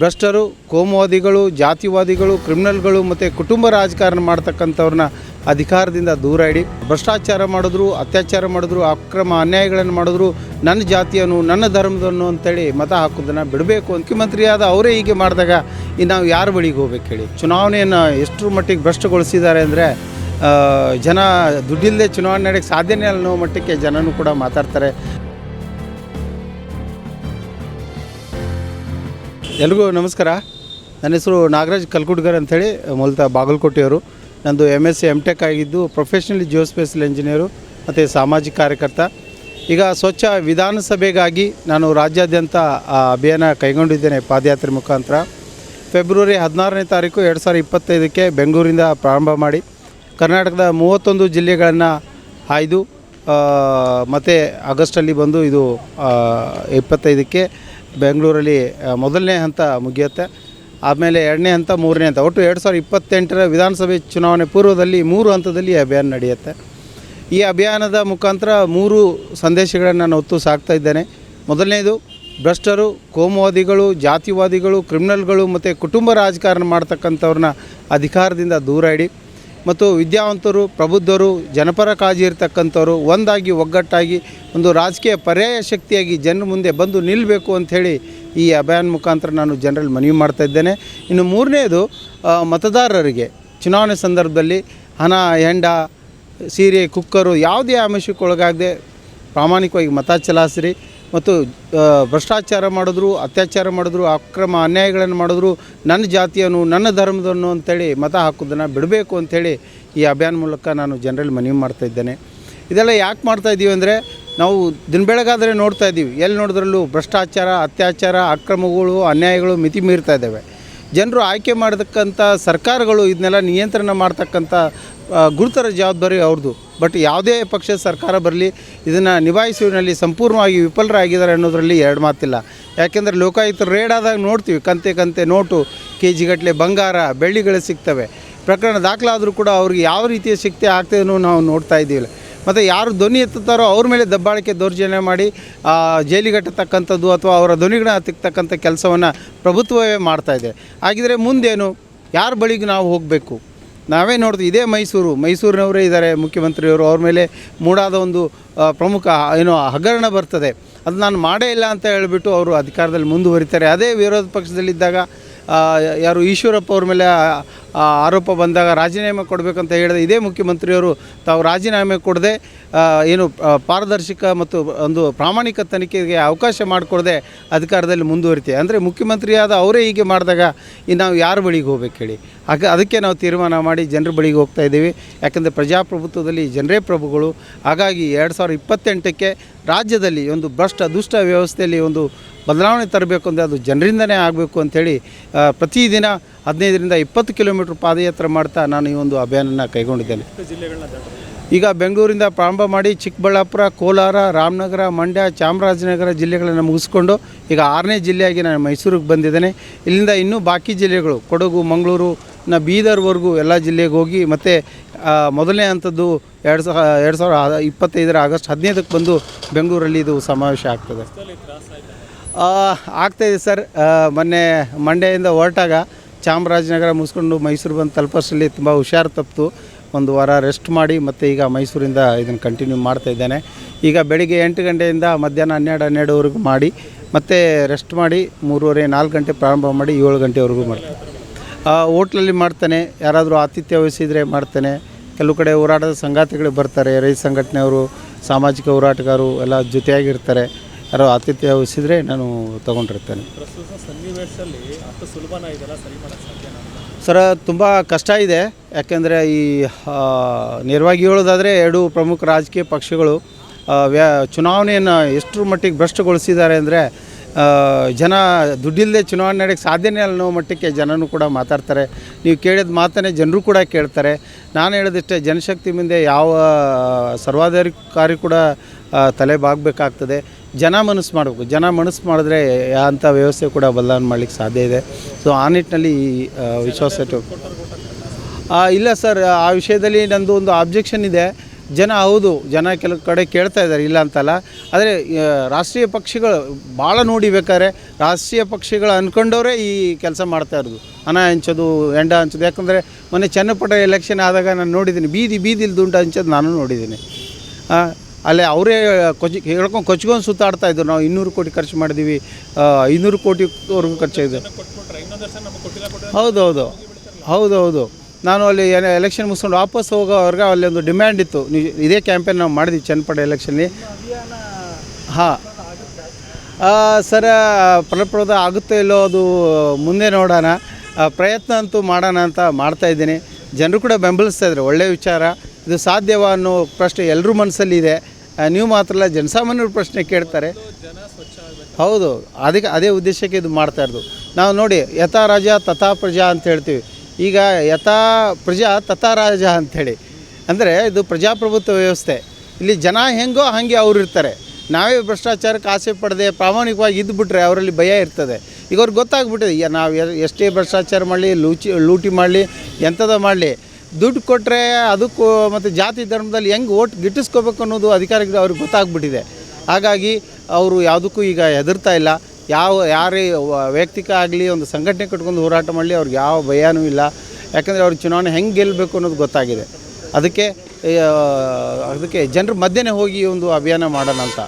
ಭ್ರಷ್ಟರು, ಕೋಮುವಾದಿಗಳು, ಜಾತಿವಾದಿಗಳು, ಕ್ರಿಮಿನಲ್ಗಳು ಮತ್ತು ಕುಟುಂಬ ರಾಜಕಾರಣ ಮಾಡ್ತಕ್ಕಂಥವ್ರನ್ನ ಅಧಿಕಾರದಿಂದ ದೂರ ಇಡಿ. ಭ್ರಷ್ಟಾಚಾರ ಮಾಡಿದ್ರು, ಅತ್ಯಾಚಾರ ಮಾಡಿದ್ರು, ಅಕ್ರಮ ಅನ್ಯಾಯಗಳನ್ನು ಮಾಡಿದ್ರು, ನನ್ನ ಜಾತಿಯನ್ನು, ನನ್ನ ಧರ್ಮದನ್ನು ಅಂತೇಳಿ ಮತ ಹಾಕೋದನ್ನು ಬಿಡಬೇಕು ಮುಖ್ಯಮಂತ್ರಿಯಾದ ಅವರೇ ಹೀಗೆ ಮಾಡಿದಾಗ ಇನ್ನು ನಾವು ಯಾರ ಬಳಿಗೆ ಹೋಗ್ಬೇಕು ಹೇಳಿ? ಚುನಾವಣೆಯನ್ನು ಎಷ್ಟರ ಮಟ್ಟಿಗೆ ಭ್ರಷ್ಟಗೊಳಿಸಿದ್ದಾರೆ ಅಂದರೆ ಜನ ದುಡ್ಡಿಲ್ಲದೆ ಚುನಾವಣೆ ನಡೆಯೋಕ್ಕೆ ಸಾಧ್ಯನೇ ಅನ್ನೋ ಮಟ್ಟಕ್ಕೆ ಜನನೂ ಕೂಡ ಮಾತಾಡ್ತಾರೆ. ಎಲ್ರಿಗೂ ನಮಸ್ಕಾರ. ನನ್ನ ಹೆಸರು ನಾಗರಾಜ್ ಕಲ್ಕುಡ್ಗರ್ ಅಂಥೇಳಿ ಮೂಲತಃ ಬಾಗಲಕೋಟೆಯವರು. ನಂದು M S C M tech ಆಗಿದ್ದು ಪ್ರೊಫೆಷ್ನಲಿ ಜಿಯೋಸ್ಪೇಸಲ್ ಇಂಜಿನಿಯರು ಮತ್ತು ಸಾಮಾಜಿಕ ಕಾರ್ಯಕರ್ತ. ಈಗ ಸ್ವಚ್ಛ ವಿಧಾನಸಭೆಗಾಗಿ ನಾನು ರಾಜ್ಯಾದ್ಯಂತ ಅಭಿಯಾನ ಕೈಗೊಂಡಿದ್ದೇನೆ ಪಾದಯಾತ್ರೆ ಮುಖಾಂತರ. ಫೆಬ್ರವರಿ ಹದಿನಾರನೇ ತಾರೀಕು ಎರಡು ಸಾವಿರದ ಇಪ್ಪತ್ತೈದಕ್ಕೆ ಬೆಂಗಳೂರಿಂದ ಪ್ರಾರಂಭ ಮಾಡಿ, ಕರ್ನಾಟಕದ ಮೂವತ್ತೊಂದು ಜಿಲ್ಲೆಗಳನ್ನು ಆಯ್ದು ಮತ್ತು ಆಗಸ್ಟಲ್ಲಿ ಬಂದು ಇದು ಇಪ್ಪತ್ತೈದಕ್ಕೆ ಬೆಂಗಳೂರಲ್ಲಿ ಮೊದಲನೇ ಹಂತ ಮುಗಿಯುತ್ತೆ. ಆಮೇಲೆ ಎರಡನೇ ಹಂತ, ಮೂರನೇ ಹಂತ. ಒಟ್ಟು ಎರಡು ಸಾವಿರದ ಇಪ್ಪತ್ತೆಂಟರ ವಿಧಾನಸಭೆ ಚುನಾವಣೆ ಪೂರ್ವದಲ್ಲಿ ಮೂರು ಹಂತದಲ್ಲಿ ಅಭಿಯಾನ ನಡೆಯುತ್ತೆ. ಈ ಅಭಿಯಾನದ ಮುಖಾಂತರ ಮೂರು ಸಂದೇಶಗಳನ್ನು ನಾನು ಒತ್ತು ಸಾಕ್ತಾ ಇದ್ದೇನೆ. ಮೊದಲನೇದು, ಭ್ರಷ್ಟರು, ಕೋಮುವಾದಿಗಳು, ಜಾತಿವಾದಿಗಳು, ಕ್ರಿಮಿನಲ್ಗಳು ಮತ್ತು ಕುಟುಂಬ ರಾಜಕಾರಣ ಮಾಡ್ತಕ್ಕಂಥವ್ರನ್ನ ಅಧಿಕಾರದಿಂದ ದೂರ ಇಡಿ. ಮತ್ತು ವಿದ್ಯಾವಂತರು, ಪ್ರಬುದ್ಧರು, ಜನಪರ ಕಾಳಜಿ ಇರ್ತಕ್ಕಂಥವ್ರು ಒಂದಾಗಿ, ಒಗ್ಗಟ್ಟಾಗಿ, ಒಂದು ರಾಜಕೀಯ ಪರ್ಯಾಯ ಶಕ್ತಿಯಾಗಿ ಜನರ ಮುಂದೆ ಬಂದು ನಿಲ್ಲಬೇಕು ಅಂಥೇಳಿ ಈ ಅಭಿಯಾನ ಮುಖಾಂತರ ನಾನು ಜನರಲ್ಲಿ ಮನವಿ ಮಾಡ್ತಾ ಇದ್ದೇನೆ. ಇನ್ನು ಮೂರನೇದು ಮತದಾರರಿಗೆ ಚುನಾವಣೆ ಸಂದರ್ಭದಲ್ಲಿ ಹಣ, ಹೆಂಡ, ಸೀರೆ, ಕುಕ್ಕರು ಯಾವುದೇ ಆಮಿಷಕ್ಕೆ ಒಳಗಾಗದೆ ಪ್ರಾಮಾಣಿಕವಾಗಿ ಮತ ಚಲಾಯಿಸ್ರಿ. ಮತ್ತು ಭ್ರಷ್ಟಾಚಾರ ಮಾಡಿದ್ರು, ಅತ್ಯಾಚಾರ ಮಾಡಿದ್ರು, ಅಕ್ರಮ ಅನ್ಯಾಯಗಳನ್ನು ಮಾಡಿದ್ರು, ನನ್ನ ಜಾತಿಯನ್ನು, ನನ್ನ ಧರ್ಮದನ್ನು ಅಂತೇಳಿ ಮತ ಹಾಕೋದನ್ನು ಬಿಡಬೇಕು ಅಂಥೇಳಿ ಈ ಅಭಿಯಾನ ಮೂಲಕ ನಾನು ಜನರಲ್ಲಿ ಮನವಿ ಮಾಡ್ತಾ ಇದ್ದೇನೆ. ಇದೆಲ್ಲ ಯಾಕೆ ಮಾಡ್ತಾ ಇದ್ದೀವಿ ಅಂದರೆ, ನಾವು ದಿನ ಬೆಳಗಾದರೆ ನೋಡ್ತಾ ಇದ್ದೀವಿ ಎಲ್ಲಿ ನೋಡಿದ್ರಲ್ಲೂ ಭ್ರಷ್ಟಾಚಾರ, ಅತ್ಯಾಚಾರ, ಅಕ್ರಮಗಳು, ಅನ್ಯಾಯಗಳು ಮಿತಿ ಮೀರ್ತಾ ಇದ್ದಾವೆ. ಜನರು ಆಯ್ಕೆ ಮಾಡತಕ್ಕಂಥ ಸರ್ಕಾರಗಳು ಇದನ್ನೆಲ್ಲ ನಿಯಂತ್ರಣ ಮಾಡ್ತಕ್ಕಂಥ ಗುರುತರ ಜವಾಬ್ದಾರಿ ಅವ್ರದ್ದು ಬಟ್ ಯಾವುದೇ ಪಕ್ಷದ ಸರ್ಕಾರ ಬರಲಿ, ಇದನ್ನು ನಿಭಾಯಿಸುವಲ್ಲಿ ಸಂಪೂರ್ಣವಾಗಿ ವಿಫಲರಾಗಿದ್ದಾರೆ ಅನ್ನೋದರಲ್ಲಿ ಎರಡು ಮಾತಿಲ್ಲ. ಯಾಕೆಂದರೆ ಲೋಕಾಯುಕ್ತರು ರೇಡ್ ಆದಾಗ ನೋಡ್ತೀವಿ, ಕಂತೆ ಕಂತೆ ನೋಟು ಕೆ ಜಿಗಟ್ಟಲೆ ಬಂಗಾರ, ಬೆಳ್ಳಿಗಳು ಸಿಗ್ತವೆ. ಪ್ರಕರಣ ದಾಖಲಾದರೂ ಕೂಡ ಅವ್ರಿಗೆ ಯಾವ ರೀತಿಯ ಶಕ್ತಿ ಆಗ್ತದೆ ನಾವು ನೋಡ್ತಾ ಇದ್ದೀವಿ. ಮತ್ತು ಯಾರು ಧ್ವನಿ ಎತ್ತುತ್ತಾರೋ ಅವ್ರ ಮೇಲೆ ದಬ್ಬಾಳಿಕೆ ದೌರ್ಜನ್ಯ ಮಾಡಿ ಜೈಲಿಗಟ್ಟತಕ್ಕಂಥದ್ದು ಅಥವಾ ಅವರ ಧ್ವನಿಗಳನ್ನ ಹತ್ತಿಕ್ತಕ್ಕಂಥ ಕೆಲಸವನ್ನು ಪ್ರಭುತ್ವವೇ ಮಾಡ್ತಾ ಇದೆ. ಹಾಗಿದ್ರೆ ಮುಂದೇನು, ಯಾರ ಬಳಿಗೆ ನಾವು ಹೋಗಬೇಕು? ನಾವೇ ನೋಡಿದ್ವಿ ಇದೇ ಮೈಸೂರು. ಮೈಸೂರಿನವರೇ ಇದ್ದಾರೆ ಮುಖ್ಯಮಂತ್ರಿಯವರು. ಅವ್ರ ಮೇಲೆ ಮೂಡಾದ ಒಂದು ಪ್ರಮುಖ, ಏನೋ, ಹಗರಣ ಬರ್ತದೆ. ಅದು ನಾನು ಮಾಡೇ ಇಲ್ಲ ಅಂತ ಹೇಳಿಬಿಟ್ಟು ಅವರು ಅಧಿಕಾರದಲ್ಲಿ ಮುಂದುವರಿತಾರೆ. ಅದೇ ವಿರೋಧ ಪಕ್ಷದಲ್ಲಿದ್ದಾಗ ಯಾರು ಈಶ್ವರಪ್ಪ ಅವ್ರ ಮೇಲೆ ಆರೋಪ ಬಂದಾಗ ರಾಜೀನಾಮೆ ಕೊಡಬೇಕಂತ ಹೇಳಿದ ಇದೇ ಮುಖ್ಯಮಂತ್ರಿಯವರು ತಾವು ರಾಜೀನಾಮೆ ಕೊಡದೆ ಏನು ಪಾರದರ್ಶಕ ಮತ್ತು ಒಂದು ಪ್ರಾಮಾಣಿಕ ತನಿಖೆಗೆ ಅವಕಾಶ ಮಾಡಿಕೊಡದೆ ಅಧಿಕಾರದಲ್ಲಿ ಮುಂದುವರಿತೀವಿ ಅಂದರೆ ಮುಖ್ಯಮಂತ್ರಿಯಾದ ಅವರೇ ಹೀಗೆ ಮಾಡಿದಾಗ ನಾವು ಯಾರ ಬಳಿಗೆ ಹೋಗ್ಬೇಕು ಹೇಳಿ. ಹಾಗೆ ಅದಕ್ಕೆ ನಾವು ತೀರ್ಮಾನ ಮಾಡಿ ಜನರ ಬಳಿಗೆ ಹೋಗ್ತಾ ಇದ್ದೀವಿ. ಯಾಕಂದರೆ ಪ್ರಜಾಪ್ರಭುತ್ವದಲ್ಲಿ ಜನರೇ ಪ್ರಭುಗಳು. ಹಾಗಾಗಿ ಎರಡು ಸಾವಿರದ ಇಪ್ಪತ್ತೆಂಟಕ್ಕೆ ರಾಜ್ಯದಲ್ಲಿ ಒಂದು ಭ್ರಷ್ಟ, ದುಷ್ಟ ವ್ಯವಸ್ಥೆಯಲ್ಲಿ ಒಂದು ಬದಲಾವಣೆ ತರಬೇಕು ಅಂದರೆ ಅದು ಜನರಿಂದನೇ ಆಗಬೇಕು ಅಂಥೇಳಿ ಪ್ರತಿದಿನ ಹದಿನೈದರಿಂದ ಇಪ್ಪತ್ತು ಕಿಲೋಮೀಟ್ರ್ ಪಾದಯಾತ್ರೆ ಮಾಡ್ತಾ ನಾನು ಈ ಒಂದು ಅಭಿಯಾನನ ಕೈಗೊಂಡಿದ್ದೇನೆ. ಈಗ ಬೆಂಗಳೂರಿಂದ ಪ್ರಾರಂಭ ಮಾಡಿ ಚಿಕ್ಕಬಳ್ಳಾಪುರ, ಕೋಲಾರ, ರಾಮನಗರ, ಮಂಡ್ಯ, ಚಾಮರಾಜನಗರ ಜಿಲ್ಲೆಗಳನ್ನು ಮುಗಿಸ್ಕೊಂಡು ಈಗ ಆರನೇ ಜಿಲ್ಲೆಯಾಗಿ ನಾನು ಮೈಸೂರಿಗೆ ಬಂದಿದ್ದೇನೆ. ಇಲ್ಲಿಂದ ಇನ್ನೂ ಬಾಕಿ ಜಿಲ್ಲೆಗಳು ಕೊಡಗು, ಮಂಗಳೂರು, ನ ಬೀದರ್ವರೆಗೂ ಎಲ್ಲ ಜಿಲ್ಲೆಗೆ ಹೋಗಿ ಮತ್ತು ಮೊದಲನೇ ಹಂತದ್ದು ಎರಡು ಸಾವಿರ ಎರಡು ಸಾವಿರ ಇಪ್ಪತ್ತೈದರ ಆಗಸ್ಟ್ ಹದಿನೈದಕ್ಕೆ ಬಂದು ಬೆಂಗಳೂರಲ್ಲಿ ಇದು ಸಮಾವೇಶ ಆಗ್ತದೆ. ಆಗ್ತಾಯಿದೆ ಸರ್. ಮೊನ್ನೆ ಮಂಡ್ಯದಿಂದ ಹೊರಟಾಗ ಚಾಮರಾಜನಗರ ಮುಗಿಸ್ಕೊಂಡು ಮೈಸೂರು ಬಂದು ತಲುಪೋಷ್ಟರಲ್ಲಿ ತುಂಬ ಹುಷಾರು ತಪ್ಪಿತು. ಒಂದು ವಾರ ರೆಸ್ಟ್ ಮಾಡಿ ಮತ್ತು ಈಗ ಮೈಸೂರಿಂದ ಇದನ್ನು ಕಂಟಿನ್ಯೂ ಮಾಡ್ತಾ ಇದ್ದೇನೆ. ಈಗ ಬೆಳಿಗ್ಗೆ ಎಂಟು ಗಂಟೆಯಿಂದ ಮಧ್ಯಾಹ್ನ ಹನ್ನೆರಡು ಹನ್ನೆರಡುವರೆಗೂ ಮಾಡಿ, ಮತ್ತೆ ರೆಸ್ಟ್ ಮಾಡಿ ಮೂರುವರೆ ನಾಲ್ಕು ಗಂಟೆ ಪ್ರಾರಂಭ ಮಾಡಿ ಏಳು ಗಂಟೆವರೆಗೂ ಮಾಡ್ತೇನೆ. ಹೋಟ್ಲಲ್ಲಿ ಮಾಡ್ತಾನೆ. ಯಾರಾದರೂ ಆತಿಥ್ಯ ವಹಿಸಿದರೆ ಮಾಡ್ತಾನೆ. ಕೆಲವು ಕಡೆ ಹೋರಾಟದ ಸಂಗಾತಿಗಳು ಬರ್ತಾರೆ. ರೈತ ಸಂಘಟನೆಯವರು, ಸಾಮಾಜಿಕ ಹೋರಾಟಗಾರರು ಎಲ್ಲ ಜೊತೆಯಾಗಿರ್ತಾರೆ. ಯಾರೋ ಆತಿಥ್ಯ ವಹಿಸಿದರೆ ನಾನು ತಗೊಂಡಿರ್ತೇನೆ. ಪ್ರಸ್ತುತ ಸನ್ನಿವೇಶದಲ್ಲಿ ಅಷ್ಟು ಸುಲಭನ ಇದೆಲ್ಲ ಸರಿ ಮಾಡೋಕ್ಕೆ ಸಾಧ್ಯನಾ ಸರ ತುಂಬ ಕಷ್ಟ ಇದೆ. ಯಾಕೆಂದರೆ ಈ ಆ, ನೇರವಾಗಿ ಹೇಳೋದಾದರೆ ಎರಡು ಪ್ರಮುಖ ರಾಜಕೀಯ ಪಕ್ಷಗಳು ಆ, ವ್ಯಾ ಚುನಾವಣೆಯನ್ನು ಎಷ್ಟರ ಮಟ್ಟಿಗೆ ಭ್ರಷ್ಟಗೊಳಿಸಿದ್ದಾರೆ ಅಂದರೆ ಜನ ದುಡ್ಡಿಲ್ಲದೆ ಚುನಾವಣೆ ನಡೆಯೋಕ್ಕೆ ಸಾಧ್ಯನೇ ಇಲ್ಲ ಅನ್ನೋ ಮಟ್ಟಕ್ಕೆ ಜನನೂ ಕೂಡ ಮಾತಾಡ್ತಾರೆ. ನೀವು ಕೇಳಿದ ಮಾತನ್ನೇ ಜನರು ಕೂಡ ಕೇಳ್ತಾರೆ. ನಾನು ಹೇಳೋದಿಷ್ಟೇ ಜನಶಕ್ತಿ ಮುಂದೆ ಯಾವ ಸರ್ವಾಧಿಕಾರಿ ಕೂಡ ಆ, ತಲೆ ಬಾಗಬೇಕಾಗ್ತದೆ. ಜನ ಮನಸ್ಸು ಮಾಡಬೇಕು. ಜನ ಮನಸ್ಸು ಮಾಡಿದ್ರೆ ಅಂಥ ವ್ಯವಸ್ಥೆ ಕೂಡ ಬದಲಾವಣೆ ಮಾಡಲಿಕ್ಕೆ ಸಾಧ್ಯ ಇದೆ. ಸೊ ಆ ನಿಟ್ಟಿನಲ್ಲಿ ಈ, ವಿಶ್ವಾಸ ಇಲ್ಲ ಸರ್ ಆ ವಿಷಯದಲ್ಲಿ ನಂದು ಒಂದು ಆಬ್ಜೆಕ್ಷನ್ ಇದೆ. ಜನ ಹೌದು ಜನ ಕೆಲವು ಕಡೆ ಕೇಳ್ತಾ ಇದ್ದಾರೆ ಇಲ್ಲ ಅಂತಲ್ಲ. ಆದರೆ ರಾಷ್ಟ್ರೀಯ ಪಕ್ಷಿಗಳು ಭಾಳ ನೋಡಿಬೇಕಾದ್ರೆ ರಾಷ್ಟ್ರೀಯ ಪಕ್ಷಿಗಳು ಅಂದ್ಕೊಂಡವರೇ ಈ ಕೆಲಸ ಮಾಡ್ತಾ ಇರೋದು. ಹಣ ಹಂಚೋದು ಎಂಡ ಹಂಚೋದು. ಯಾಕಂದರೆ ಮೊನ್ನೆ ಚನ್ನಪಟ್ಟ ಎಲೆಕ್ಷನ್ ಆದಾಗ ನಾನು ನೋಡಿದ್ದೀನಿ. ಬೀದಿ ಬೀದಿಲಿ ದುಂಡು ಹಂಚೋದು ನಾನು ನೋಡಿದ್ದೀನಿ. ಅಲ್ಲೇ ಅವರೇ ಕೊಚ್ ಹೇಳ್ಕೊಂಡು ಕೊಚ್ಕೊಂಡು ಸುತ್ತಾಡ್ತಾ ಇದ್ರು. ನಾವು ಇನ್ನೂರು ಕೋಟಿ ಖರ್ಚು ಮಾಡಿದ್ದೀವಿ ಆ, ಐನೂರು ಕೋಟಿವರೆಗೂ ಕೊಟ್ಟಿಲ್ಲ ಹೌದೌದು ಹೌದೌದು ನಾನು ಅಲ್ಲಿ ಏನು ಎಲೆಕ್ಷನ್ ಮುಗಿಸ್ಕೊಂಡು ವಾಪಸ್ ಹೋಗೋವ್ರಿಗೆ ಅಲ್ಲಿ ಒಂದು ಡಿಮ್ಯಾಂಡ್ ಇತ್ತು. ಇದೇ ಕ್ಯಾಂಪೇನ್ ನಾವು ಮಾಡಿದ್ವಿ ಚನ್ನಪಡೆ ಎಲೆಕ್ಷನ್ಲಿ ಹಾಂ. ಸರ ಫಲಪ್ರದ ಆಗುತ್ತೆ ಇಲ್ಲೋ ಅದು ಮುಂದೆ ನೋಡೋಣ. ಪ್ರಯತ್ನ ಅಂತೂ ಮಾಡೋಣ ಅಂತ ಮಾಡ್ತಾಯಿದ್ದೀನಿ ಜನರು ಕೂಡ ಬೆಂಬಲಿಸ್ತಾ ಇದ್ದಾರೆ. ಒಳ್ಳೆಯ ವಿಚಾರ. ಇದು ಸಾಧ್ಯವ ಅನ್ನೋ ಪ್ರಶ್ನೆ ಎಲ್ಲರೂ ಮನಸ್ಸಲ್ಲಿ ಇದೆ. ಆ, ನೀವು ಮಾತ್ರ ಅಲ್ಲ ಜನಸಾಮಾನ್ಯರ ಪ್ರಶ್ನೆ ಕೇಳ್ತಾರೆ. ಹೌದು ಅದಕ್ಕೆ ಅದೇ ಉದ್ದೇಶಕ್ಕೆ ಇದು ಮಾಡ್ತಾ ಇರೋದು. ನಾವು ನೋಡಿ ಯಥಾ ರಾಜ ತಥಾ ಪ್ರಜಾ ಅಂತ ಹೇಳ್ತೀವಿ. ಈಗ ಯಥಾ ಪ್ರಜಾ ತಥಾ ರಾಜ ಅಂಥೇಳಿ. ಅಂದರೆ ಇದು ಪ್ರಜಾಪ್ರಭುತ್ವ ವ್ಯವಸ್ಥೆ. ಇಲ್ಲಿ ಜನ ಹೆಂಗೋ ಹಾಗೆ ಅವ್ರು ಇರ್ತಾರೆ. ನಾವೇ ಭ್ರಷ್ಟಾಚಾರಕ್ಕೆ ಆಸೆ ಪಡದೆ ಪ್ರಾಮಾಣಿಕವಾಗಿ ಇದ್ದುಬಿಟ್ರೆ ಅವರಲ್ಲಿ ಭಯ ಇರ್ತದೆ. ಈಗ ಅವ್ರಿಗೆ ಗೊತ್ತಾಗ್ಬಿಟ್ಟಿದೆ ನಾವು ಎಷ್ಟೇ ಭ್ರಷ್ಟಾಚಾರ ಮಾಡಲಿ ಲೂಚಿ ಲೂಟಿ ಮಾಡಲಿ ಎಂಥದ ಮಾಡಲಿ. ದುಡ್ಡು ಕೊಟ್ಟರೆ ಅದಕ್ಕೂ ಮತ್ತು ಜಾತಿ ಧರ್ಮದಲ್ಲಿ ಹೆಂಗೆ ಓಟ್ ಗಿಟ್ಟಿಸ್ಕೋಬೇಕು ಅನ್ನೋದು ಅಧಿಕಾರಿಗಳು ಅವ್ರಿಗೆ ಗೊತ್ತಾಗ್ಬಿಟ್ಟಿದೆ. ಹಾಗಾಗಿ ಅವರು ಯಾವುದಕ್ಕೂ ಈಗ ಹೆದರ್ತಾ ಇಲ್ಲ. ಯಾವ, ಯಾರೇ ವೈಯಕ್ತಿಕ ಆಗಲಿ ಒಂದು ಸಂಘಟನೆ ಕಟ್ಕೊಂಡು ಹೋರಾಟ ಮಾಡಲಿ ಅವ್ರಿಗೆ ಯಾವ ಭಯನೂ ಇಲ್ಲ. ಯಾಕಂದರೆ ಅವ್ರ ಚುನಾವಣೆ ಹೆಂಗೆ ಗೆಲ್ಲಬೇಕು ಅನ್ನೋದು ಗೊತ್ತಾಗಿದೆ. ಅದಕ್ಕೆ ಅದಕ್ಕೆ ಜನರ ಮಧ್ಯೆ ಹೋಗಿ ಒಂದು ಅಭಿಯಾನ ಮಾಡೋಣ ಅಂತ.